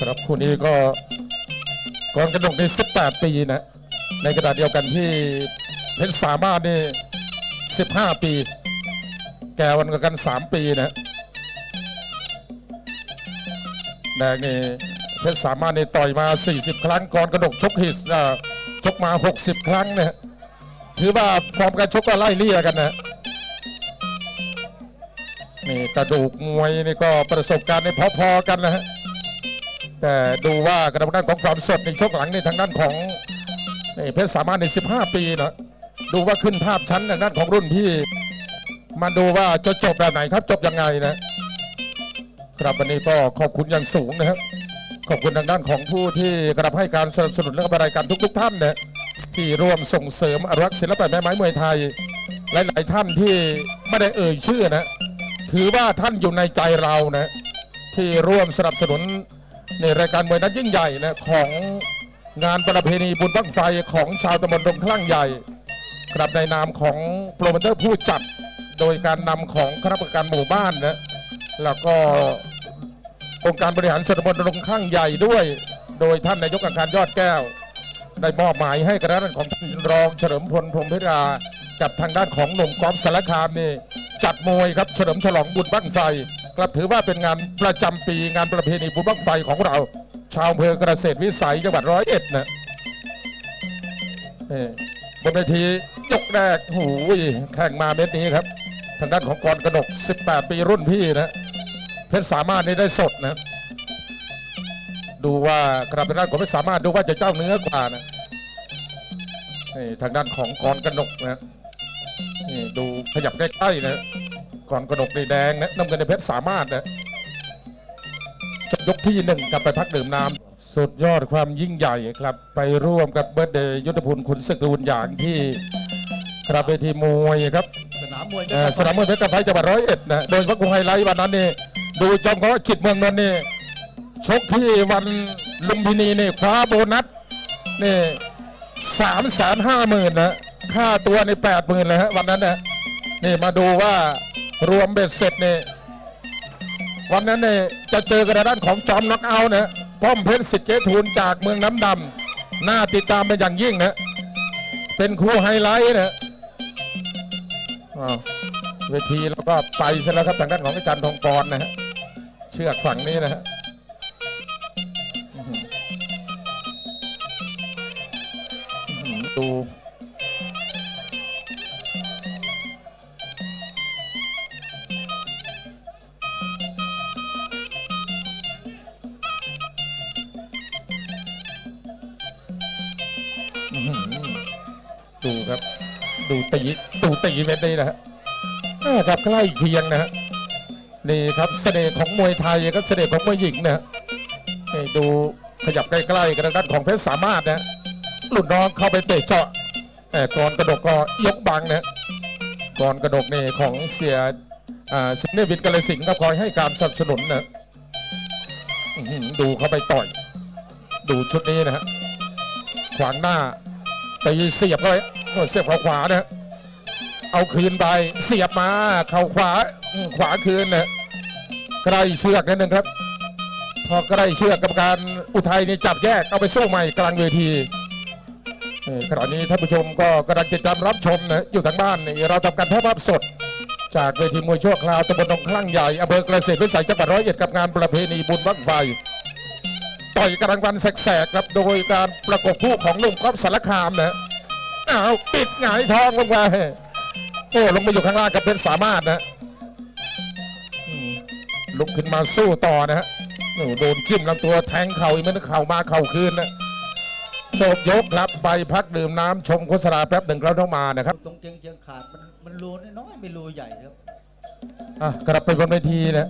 ครับคู่นี้ก็ก่อนกระดกใน18 ปีนะ ในกระดาษเดียวกันที่เพชรสามารถนี่15 ปี แกวันกัน 3 ปีนะแดงนี่เพชรสามารถนี่ต่อยมา 40 ครั้งก่อนกระดกชกฮิสอ่าชกมา 60 ครั้งเนี่ยถือว่าฟอร์มการชกก็ไล่เลี่ยกันนะนี่กระดูกมวยนี่ก็ประสบการณ์ในพอๆกันนะฮะ แต่ดูว่ากระด้านของความสดในช่วงหลังในทางด้านของนี่เพชรสามารถใน 15 ปีนะดูว่าขึ้นภาพชั้นทางด้านของรุ่นพี่ มาดูว่าจะจบแบบไหนครับจบยังไงนะ ครับวันนี้ก็ขอบคุณอย่างสูงนะครับ ขอบคุณทางด้านของผู้ที่กระทำให้การสนับสนุนและก็รายการทุก ๆ ท่านนะที่ร่วมส่งเสริมอนุรักษ์ศิลปะแม่ไม้มวยไทย หลาย ๆ ท่านที่ไม่ได้เอ่ยชื่อนะ ถือว่าท่านอยู่ในใจเรานะ ที่ร่วมสนับสนุน ในรายการมวยนั้นยิ่งใหญ่นะของงานประเพณีบุญบั้งไฟของชาวตำบลดงคลั่งใหญ่กลับในนามของโปรโมเตอร์ผู้จัด โดยการนำของคณะกรรมการหมู่บ้านนะแล้วก็องค์การบริหารส่วนตำบลดงคลั่งใหญ่ด้วย โดยท่านนายกอังคารยอดแก้วได้มอบหมายให้กระของท่านรองเฉลิมพลพรมพิรากับทางด้านของหนุ่มกอล์ฟสารคามนี่จัดมวยครับเฉลิมฉลองบุญบั้งไฟ กลับถือว่าเป็นงานประจำปีงานประเพณีบุญบั้งไฟของเรา ชาวอำเภอเกษตรวิสัยจังหวัดร้อยเอ็ดนะนี่บนเวทียกแรกหูยแข่งมาเม็ดนี้ครับ ทางด้านของกรกนก 18 ปีรุ่นพี่นะเพชรสามารถนี่ได้สดนะ ดูว่ากระทางด้านของเพชรสามารถดูว่าจะเจ้าเนื้อกว่านะนี่ทางด้านของกรกนกนะนี่ดูขยับใกล้ๆนะ กรกนกในแดงนะน้ำเงินในเพชรสามารถนะจบยกที่หนึ่งกับไปพักดื่มน้ำสุดยอดความยิ่งใหญ่ครับ ไปร่วมกับเบิร์ดเดย์ยุทธภูลคุณศึกกุลอย่างที่ครับเวทีมวยครับสนามมวยเอ่อสนามมวยเพชรกระไฟจังหวัดร้อยเอ็ดนะโดยเฉพาะกรุงไฮไลท์วันนั้นนี่ดูจอมเขาจิตเมืองนนท์นี่ชกที่วันลุมพินีนี่คว้าโบนัสนี่สามแสนห้าหมื่นนะค่าตัวในแปดหมื่นเลยฮะวันนั้นนะนี่มาดูว่า รวมเบ็ดเสร็จเนี่ยวันนั้นเนี่ยจะเจอกระด้านของจอมน็อกเอาท์นะป้อมเพชรสิทธิ์เจทูลจากเมืองน้ำดำน่าติดตามเป็นอย่างยิ่งนะเป็นคู่ไฮไลท์นะเวทีแล้วก็ไปเสร็จแล้วครับทางด้านของอาจารย์ทองปอนนะฮะเชือกฝั่งนี้นะฮะดู อื้อหือดูครับ ดูตีดูตีเม็ดนี้นะฮะแม่ครับใกล้เคียงนะฮะนี่ครับเสน่ห์ของมวยไทยก็เสน่ห์ของมวยหญิงนะฮะนี่ดูขยับใกล้ๆกันทางด้านของเพชรสามารถนะรุ่นน้องเข้าไปเตะเจาะแต่ก่อนกระดกก็ยกบังนะก่อนกระดกนี่ของเสียอ่าสิงห์เนวินกาลสิงห์ก็คอยให้การสนับสนุนนะอื้อหือดูเข้าไปต่อย ดูชุดนี้นะฮะขวางหน้า ตีเสียบเข้าไปเสียบเขาขวานะเอาคืนไปเสียบมา เข่าขวาขวาคืนนะใกล้เชือกนิดนึงครับ พอใกล้เชือกกรรมการอุทัยนี่จับแยกเอาไปสู้ใหม่กลางเวทีเอ่อขณะนี้ท่านผู้ชมก็กำลังติดตามรับชมนะอยู่ทางบ้านเราทำการถ่ายภาพสด จากเวทีมวยชั่วคราวตำบลหนองคลั่งใหญ่อำเภอเกษตรวิสัยจังหวัดร้อยเอ็ดกับงานประเพณีบุญบั้งไฟ ต่อยกลางวันแสกๆครับโดยการประกบคู่ของหนุ่มก๊อฟสารคามนะอ้าวปิดหงายท้องลงไปโอ้ลงมาอยู่ข้างล่างกับเพชรสามารถนะอืมลุกขึ้นมาสู้ต่อนะฮะโอ้โดนจิ้มลำตัวแทงเข่าอีกมันเข่ามาเข่าคืนนะโชคยกครับไปพักดื่มน้ำชมโฆษณาแป๊บหนึ่งแล้วต้องมานะครับ ตรงเจียงเจียงขาดมันมันรูน้อยๆไม่รูใหญ่ครับอะกลับไปบนเวทีนะ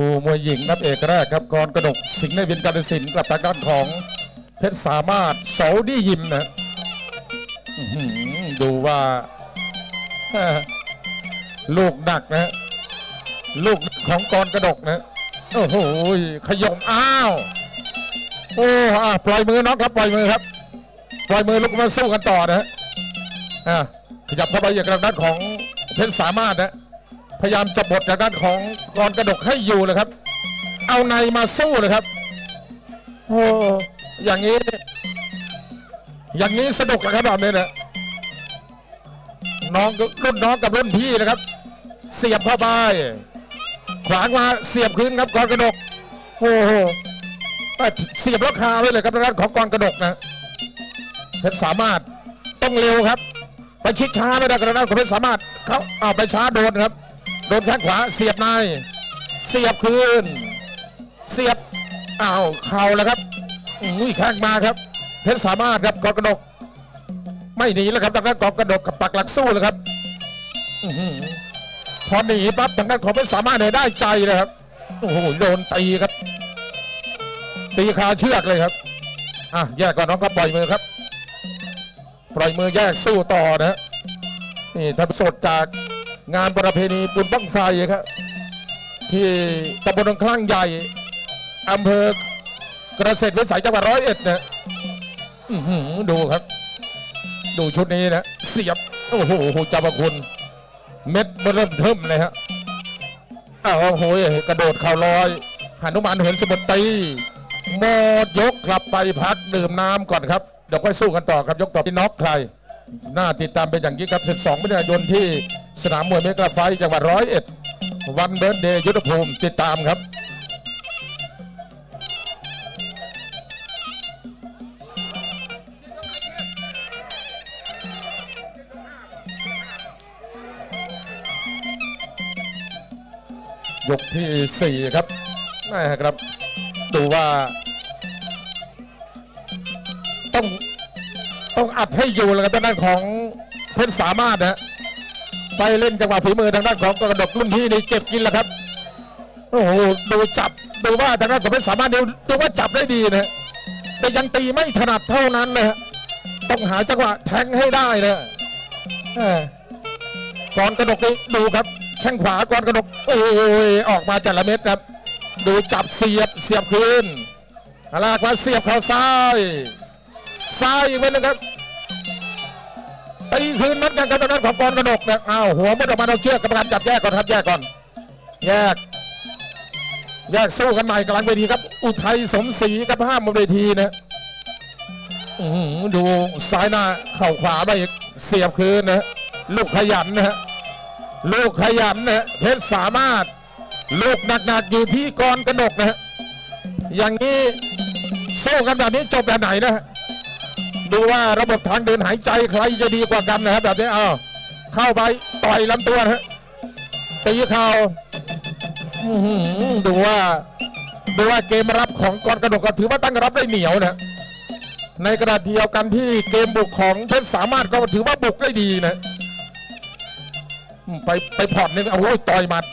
คู่มวยหญิงนับเอกแรกครับกรกระดกสิงห์ในวินการสินธุ์กลับทางด้านของเพชรสามารถเสาดียิมนะดูว่าลูกหนักนะลูกของกรกระดกนะโอ้โหขยมอ้าวโอ้อปล่อยมือน้องครับปล่อยมือครับ ปล่อยมือลุกมาสู้กันต่อนะฮะขยับเข้าไปอย่างทางด้านของเพชรสามารถนะ พยายามจะบดทางด้านของกรกระดกให้อยู่เลยครับ เอาในมาสู้เลยครับโอ้อย่างนี้ อย่างนี้สนุกนะครับแบบนี้นะน้องรุ่นน้องกับรุ่นพี่นะครับ เสียบเข้าไปขวางมาเสียบคืนครับกรกระดกโอ้โหแต่เสียบแล้วคาไว้เลยครับด้านของกรกระดกนะเพชรสามารถต้องเร็วครับ ไปชิดช้าไม่ได้กระด้านของเพชรสามารถเขาเอาไปช้าโดนครับ โดนแข้งขวาเสียบใน เสียบคืน เสียบอ้าวเข่าแล้วครับอุ้ยแข้งมาครับ เพชรสามารถครับกรกระดก ไม่หนีแล้วครับทางด้านกรกระดกกับปักหลักสู้เลยครับอพอหนีปั๊บทางด้านของเพชรสามารถเนี่ยได้ใจเลยครับโอ้โหโดนตีครับ ตีคาเชือกเลยครับอะแยกก่อนน้องครับปล่อยมือครับ ปล่อยมือแยกสู้ต่อนะฮะนี่ทำสดจาก งานประเพณีบุญบั้งไฟครับที่ตำบลคลั่งใหญ่อำเภอกระเสด็จวิสัยจังหวัดร้อยเอ็ดนะอื้อหือดูครับ ดูชุดนี้นะ เสียบ โอ้โหจับคุณ เม็ดเริ่มเทิมเลยฮะอ้าวโอ้โหกระโดดเข่าลอยหันุมานเหินสมุทรตีหมดยกกลับไปพักดื่มน้ำก่อนครับ เดี๋ยวค่อยสู้กันต่อครับ ยกต่อพี่น็อกใคร น่าติดตามเป็นอย่างยิ่งครับ 12มิถุนายนที่ สนามมวยเมกะไฟจังหวัดร้อยเอ็ดวันเบิร์ดเดย์ยุทธภูมิติดตามครับยกที่ 4 ครับแม่ครับ ดูว่า ต้องต้องอัดให้อยู่แล้วครับด้านของเพชรสามารถนะ ไปเล่นจังหวะฝีมือทางด้านของกระดกรุ่นพี่นี่เก็บกินแล้วครับโอ้โหดูจับดูว่าทางด้านของเพชรสามารถดูดูว่าจับได้ดีนะแต่ยังตีไม่ถนัดเท่านั้นนะต้องหาจังหวะแทงให้ได้นะก่อนกระดกนี่ดูครับแข้งขวาก่อนกระดกโอ้ยออกมาแต่ละเม็ดครับ ดูจับเสียบเสียบคืนลากมาเสียบเข่าซ้ายซ้ายอีกเม็ดนึงครับ ตีคืนนัดกันกับทางด้นของกรกระดกนะอ้าวหัวมุดออกมาเราเชือกกรรมการจับแยกก่อนครับแยกก่อน แยก แยกสู้กันใหม่กลางเวทีครับ อุทัยสมศรีกับห้ามบนเวทีนะอือดูซ้ายหน้าเข่าขวาไปอีกเสียบคืนนะลูกขยันนะฮะลูกขยันนะเพชรสามารถ ลูกหนักๆอยู่ที่กรกระดกนะฮะอย่างนี้สู้กันแบบนี้จบแบบไหนนะฮะ ดูว่าระบบทางเดินหายใจใครจะดีกว่ากันนะครับแบบนี้เอาเข้าไปต่อยลำตัวนะฮะตีเข่าดูว่าดูว่าเกมรับของกรกระดกก็ถือว่าตั้งรับได้เหนียวนะในกระดาษเดียวกันที่เกมบุกของเพชรสามารถก็ถือว่าบุกได้ดีนะไปไปผ่อนนี่โอ้ยต่อยหมัด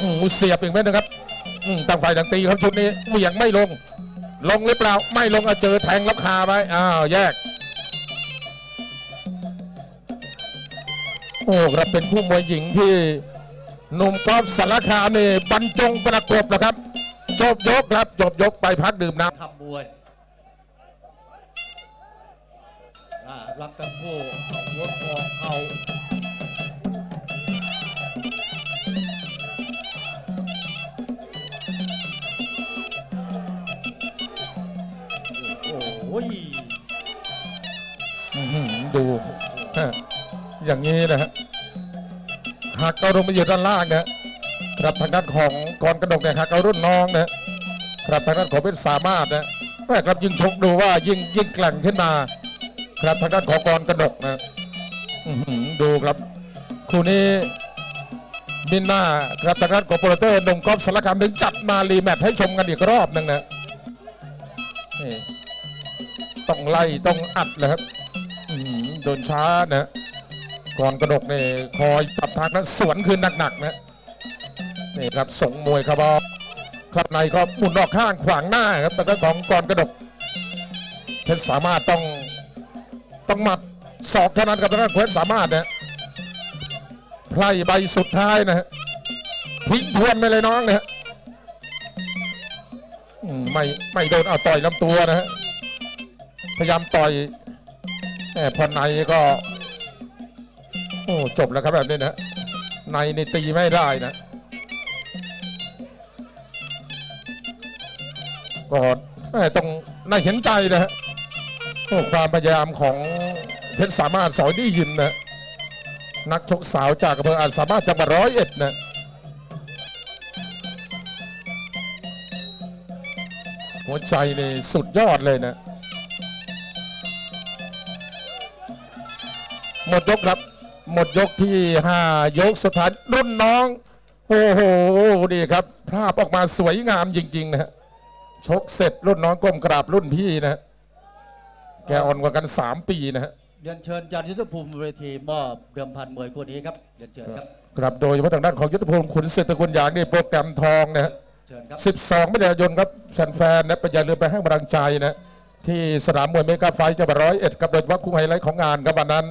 อืมเสียบอีกไหมนะครับอืมต่างฝ่ายต่างตีครับชุดนี้เหวี่ยงไม่ลง ลงหรือเปล่า ไม่ลงเอาเจอแทงรับคาไปอ้าวแยก โอ้ครับเป็นคู่มวยหญิงที่หนุ่มกอล์ฟสารคามนี่บรรจงประกบนะครับ จบยกครับ จบยกไปพักดื่มน้ำทำมวยรักทั้งคู่หัวคอเขา อ้โหำอื้อหือดูฮะอย่างนี้นะฮะหักเอาลงมาอยู่ด้านล่างนะครับทางด้านของกรกระดกเนี่ยหักเอารุ่นน้องนะครับทางด้านของเป็นสามารถนะแม่ครับยิ่งชกดูว่ายิ่งยิ่งแกร่งขึ้นมา ครับทางด้านของกรกระดกนะอื้อหือดูครับคู่นี้มินหน้าครับทางด้านของโปรเตอร์นุ่มกอล์ฟสารคามถึงจัดมารีแมตช์ให้ชมกันอีกรอบหนึ่งนะนี่ ต้องไล่ต้องอัดเลยครับโดนช้านะก่อนกระดกเนี่ยคอยจับทางนั้นสวนคืนหนักๆนะนี่ครับส่งมวยครับครับในก็หมุนออกข้างขวางหน้าครับแต่ก็ของก่อนกระดกเพชรสามารถต้องต้องหมัดศอกเท่านั้นกับทางด้านเพชรสามารถนะไพร่ใบสุดท้ายนะฮะทิ้งทวนไปเลยน้องนะฮะไม่ไม่โดนเอาต่อยลำตัวนะฮะ พยายามต่อยแหม่พอในก็ โอ้จบแล้วครับแบบนี้นะในในตีไม่ได้นะก็แม่ต้องน่าเห็นใจนะฮะความพยายามของเพชรสามารถสอยได้ยินนะนักชกสาวจากอำเภออาจสามารถจังหวัดร้อยเอ็ดนะหัวใจนี่สุดยอดเลยนะ หมดยกครับ หมดยกที่ 5 ยกสุดท้ายรุ่นน้อง โอ้โหดีครับภาพออกมาสวยงามจริง ๆ นะฮะชกเสร็จรุ่นน้องก้มกราบรุ่นพี่นะฮะแกอ่อนกว่ากัน 3 ปีนะฮะ เรียนเชิญจันยุทธภูมิเวทีมอบเดิมพันมวยคู่นี้ครับเรียนเชิญครับครับโดยเฉพาะทางด้านของยุทธภูมิขุนศึกตระกุลยางนี่โปรแกรมทองนะฮะเชิญครับ12มิถุนายนครับแฟนๆนะไปอย่าลืมไปให้กำลังใจนะที่สนามมวยเมกาไฟท์จังหวัดร้อยเอ็ดกับโดยเฉพาะคู่ไฮไลท์ของงานครับวันนั้น